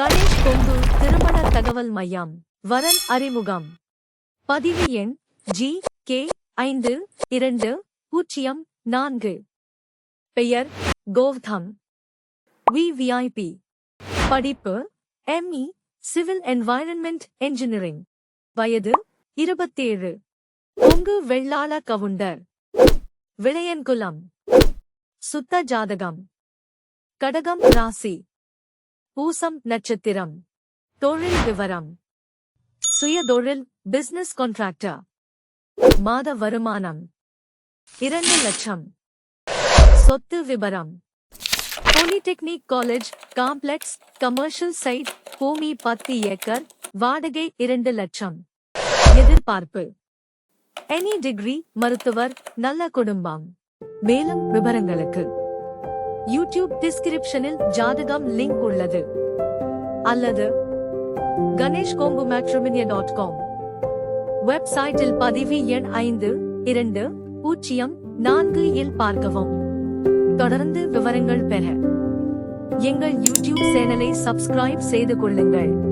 கணேஷ் கொங்கு திருமண தகவல் மையம் வரன் அறிமுகம். பதிவு எண் ஜி கே ஐந்து இரண்டு பூஜ்ஜியம் நான்கு. பெயர் கோவ்தம் விவிஐபி படிப்பு எம்இ சிவில் என்வாயரன்மெண்ட் என்ஜினியரிங். வயது இருபத்தேழு. கொங்கு வெள்ளாள கவுண்டர். விளையன்குலம் சுத்த ஜாதகம். கடகம் ராசி. பூசம் நட்சத்திரம். தொழில் விவரம். சுயதொழில் பிசினஸ் கான்ட்ராக்டர் மாத வருமானம். இரண்டு லட்சம். சொத்து விபரம். Polytechnic college complex commercial site பூமி பத்து ஏக்கர் வாடகை இரண்டு லட்சம். எதிர்பார்ப்பு. எனி டிகிரி மருத்துவர் நல்ல குடும்பம். மேலும் விவரங்களுக்கு. யூடியூப் டிஸ்கிரிப்ஷனில் ஜாதகம் லிங்க் உள்ளது. அல்லது Ganesh Kongu matrimony dot com வெப்சைட்டில் பதிவு எண் ஐந்து இரண்டு பூஜ்ஜியம் நான்கு இல் பார்க்கவும். தொடர்ந்து விவரங்கள் பெற எங்கள் யூடியூப் சேனலை சப்ஸ்கிரைப் செய்து கொள்ளுங்கள்.